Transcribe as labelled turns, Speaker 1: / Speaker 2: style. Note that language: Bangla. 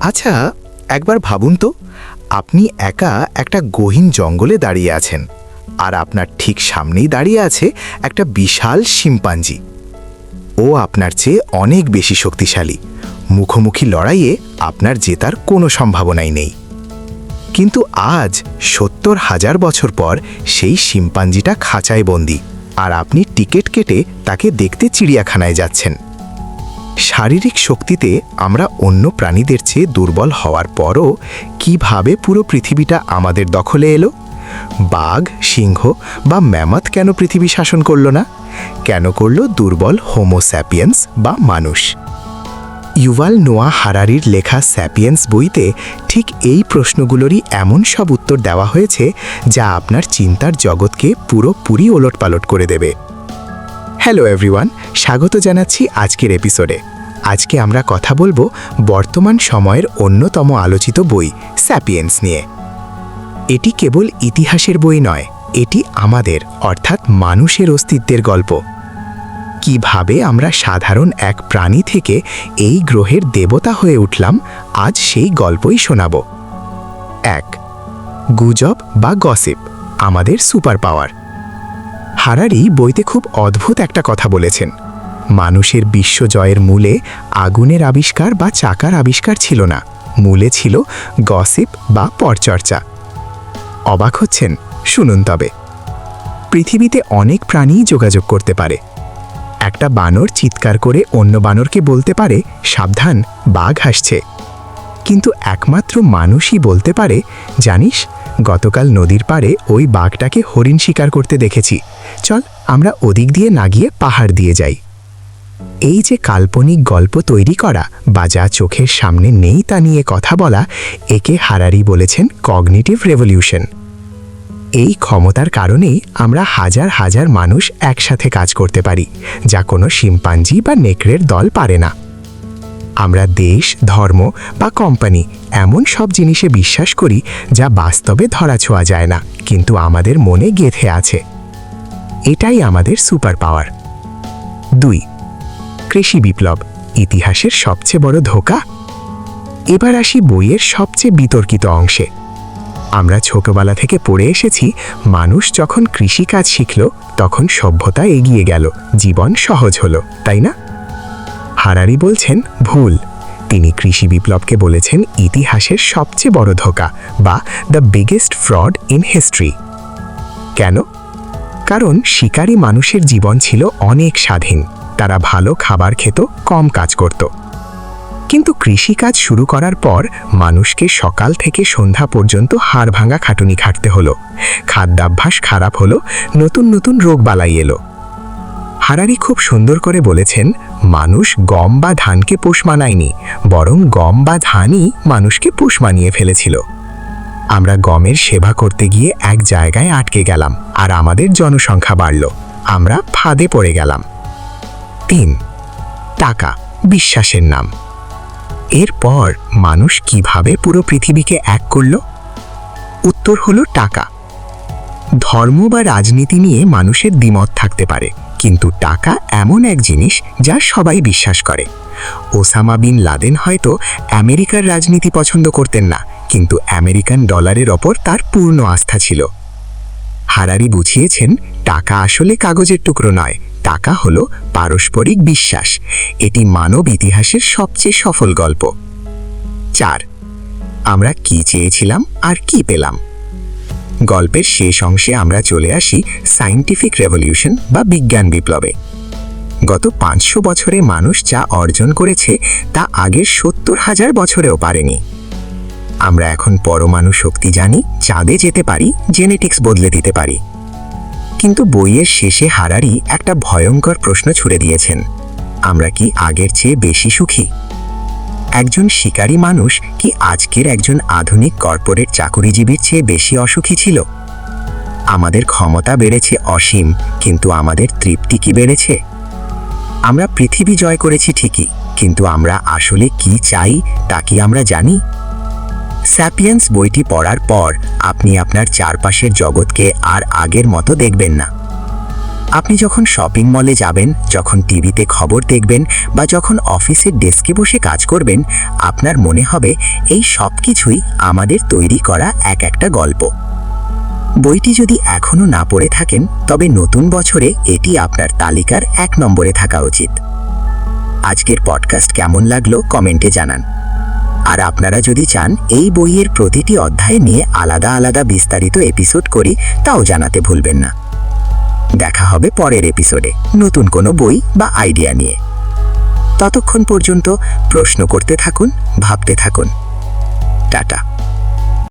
Speaker 1: আচ্ছা একবার ভাবুন তো, আপনি একা একটা গহীন জঙ্গলে দাঁড়িয়ে আছেন আর আপনার ঠিক সামনেই দাঁড়িয়ে আছে একটা বিশাল শিম্পাঞ্জি। ও আপনার চেয়ে অনেক বেশি শক্তিশালী। মুখোমুখি লড়াইয়ে আপনার জেতার কোনো সম্ভাবনাই নেই। কিন্তু আজ, সত্তর হাজার বছর পর, সেই শিম্পাঞ্জিটা খাঁচায় বন্দি আর আপনি টিকিট কেটে তাকে দেখতে চিড়িয়াখানায় যাচ্ছেন। শারীরিক শক্তিতে আমরা অন্য প্রাণীদের চেয়ে দুর্বল হওয়ার পরও কীভাবে পুরো পৃথিবীটা আমাদের দখলে এলো? বাঘ, সিংহ বা ম্যামথ কেন পৃথিবী শাসন করল না? কেন করল দুর্বল হোমোস্যাপিয়েন্স বা মানুষ? ইউভাল নোয়া হারারির লেখা স্যাপিয়েন্স বইতে ঠিক এই প্রশ্নগুলোরই এমন সব উত্তর দেওয়া হয়েছে যা আপনার চিন্তার জগৎকে পুরোপুরি ওলটপালট করে দেবে। হ্যালো এভরিওয়ান স্বাগত জানাচ্ছি আজকের এপিসোডে আজকে আমরা কথা বলব বর্তমান সময়ের অন্যতম আলোচিত বই স্যাপিয়েন্স নিয়ে। এটি কেবল ইতিহাসের বই নয়, এটি আমাদের, অর্থাৎ মানুষের অস্তিত্বের গল্প। কীভাবে আমরা সাধারণ এক প্রাণী থেকে এই গ্রহের দেবতা হয়ে উঠলাম, আজ সেই গল্পই শোনাব। এক, গুজব বা গসিপ আমাদের সুপার পাওয়ার হারারি বইতে খুব অদ্ভুত একটা কথা বলেছেন। মানুষের বিশ্বজয়ের মূলে আগুনের আবিষ্কার বা চাকার আবিষ্কার ছিল না, মূলে ছিল গসিপ বা পরচর্চা। অবাক হচ্ছেন, শুনুন তবে। পৃথিবীতে অনেক প্রাণীই যোগাযোগ করতে পারে। একটা বানর চিৎকার করে অন্য বানরকে বলতে পারে, সাবধান, বাঘ হাসছে কিন্তু একমাত্র মানুষই বলতে পারে, জানিস, গতকাল নদীর পাড়ে ওই বাঘটাকে হরিণ শিকার করতে দেখেছি। চল, আমরা ওদিক দিয়ে না গিয়ে পাহাড় দিয়ে যাই। এই যে কাল্পনিক গল্প তৈরি করা, বা যা চোখের সামনে নেই তা নিয়ে কথা বলা, একে হারারি বলেছেন কগনিটিভ রেভলিউশন। এই ক্ষমতার কারণেই আমরা হাজার হাজার মানুষ একসাথে কাজ করতে পারি, যা কোনো শিম্পাঞ্জি বা নেকড়ের দল পারে না। আমরা দেশ, ধর্ম বা কোম্পানি এমন সব জিনিসে বিশ্বাস করি যা বাস্তবে ধরা ছোঁয়া যায় না, কিন্তু আমাদের মনে গেঁথে আছে। এটাই আমাদের সুপার পাওয়ার দুই, কৃষি বিপ্লব, ইতিহাসের সবচেয়ে বড় ধোকা। এবার আসি বইয়ের সবচেয়ে বিতর্কিত অংশে। আমরা ছোটবেলা থেকে পড়ে এসেছি, মানুষ যখন কৃষিকাজ শিখল, তখন সভ্যতা এগিয়ে গেল, জীবন সহজ হলো, তাই না? হারারি বলছেন ভুল। তিনি কৃষি বিপ্লবকে বলেছেন ইতিহাসের সবচেয়ে বড় ধোকা বা the biggest fraud in history. কেন? কারণ শিকারী মানুষের জীবন ছিল অনেক স্বাধীন, তারা ভালো খাবার খেত, কম কাজ করত। কিন্তু কৃষিকাজ শুরু করার পর মানুষকে সকাল থেকে সন্ধ্যা পর্যন্ত হাড় ভাঙা খাটুনি খাটতে হলো। খাদ্যাভ্যাস খারাপ হলো, নতুন নতুন রোগ বালাই এলো। হারারি খুব সুন্দর করে বলেছেন, মানুষ গম বা ধানকে পোষ মানায়নি, বরং গম বা ধানই মানুষকে পোষ মানিয়ে ফেলেছিল। আমরা গমের সেবা করতে গিয়ে এক জায়গায় আটকে গেলাম, আর আমাদের জনসংখ্যা বাড়ল, আমরা ফাঁদে পড়ে গেলাম। তিন, টাকা, বিশ্বাসের নাম। এরপর মানুষ কীভাবে পুরো পৃথিবীকে এক করল? উত্তর হলো টাকা। ধর্ম বা রাজনীতি নিয়ে মানুষের দ্বিমত থাকতে পারে। কিন্তু টাকা এমন এক জিনিস যা সবাই বিশ্বাস করে। ওসামা বিন লাদেন হয়তো আমেরিকার রাজনীতি পছন্দ করতেন না, কিন্তু আমেরিকান ডলারের ওপর তার পূর্ণ আস্থা ছিল। হারারি বুঝিয়েছেন, টাকা আসলে কাগজের টুকরো নয়, টাকা হলো পারস্পরিক বিশ্বাস। এটি মানব ইতিহাসের সবচেয়ে সফল গল্প। চার, আমরা কি চেয়েছিলাম আর কি পেলাম? গল্পের শেষ অংশে আমরা চলে আসি সায়েন্টিফিক রেভলিউশন বা বিজ্ঞান বিপ্লবে। গত পাঁচশো বছরে মানুষ যা অর্জন করেছে তা আগের সত্তর হাজার বছরেও পারেনি। আমরা এখন পরমাণু শক্তি জানি, চাঁদে যেতে পারি জেনেটিক্স বদলে দিতে পারি। কিন্তু বইয়ের শেষে হারারি একটা ভয়ঙ্কর প্রশ্ন ছুড়ে দিয়েছেন, আমরা কি আগের চেয়ে বেশি সুখী? একজন শিকারী মানুষ কি আজকের একজন আধুনিক কর্পোরেট চাকুরিজীবীর চেয়ে বেশি অসুখী ছিল? আমাদের ক্ষমতা বেড়েছে অসীম, কিন্তু আমাদের তৃপ্তি কি বেড়েছে? আমরা পৃথিবী জয় করেছি ঠিকই, কিন্তু আমরা আসলে কি চাই তা কি আমরা জানি? স্যাপিয়েন্স বইটি পড়ার পর আপনি আপনার চারপাশের জগৎকে আর আগের মতো দেখবেন না।
Speaker 2: আপনি যখন শপিং মলে যাবেন, যখন টিভিতে খবর দেখবেন বা যখন অফিসের ডেস্কে বসে কাজ করবেন, আপনার মনে হবে এই সব কিছুই আমাদের তৈরি করা এক একটা গল্প। বইটি যদি এখনও না পড়ে থাকেন, তবে নতুন বছরে এটি আপনার তালিকার এক নম্বরে থাকা উচিত। আজকের পডকাস্ট কেমন লাগল কমেন্টে জানান। আর আপনারা যদি চান এই বইয়ের প্রতিটি অধ্যায় নিয়ে আলাদা আলাদা বিস্তারিত এপিসোড করি, তাও জানাতে ভুলবেন না। দেখা হবে পরের এপিসোডে। নতুন কোনো বই বা আইডিয়া নিয়ে। ততক্ষণ পর্যন্ত প্রশ্ন করতে থাকুন, ভাবতে থাকুন। টাটা।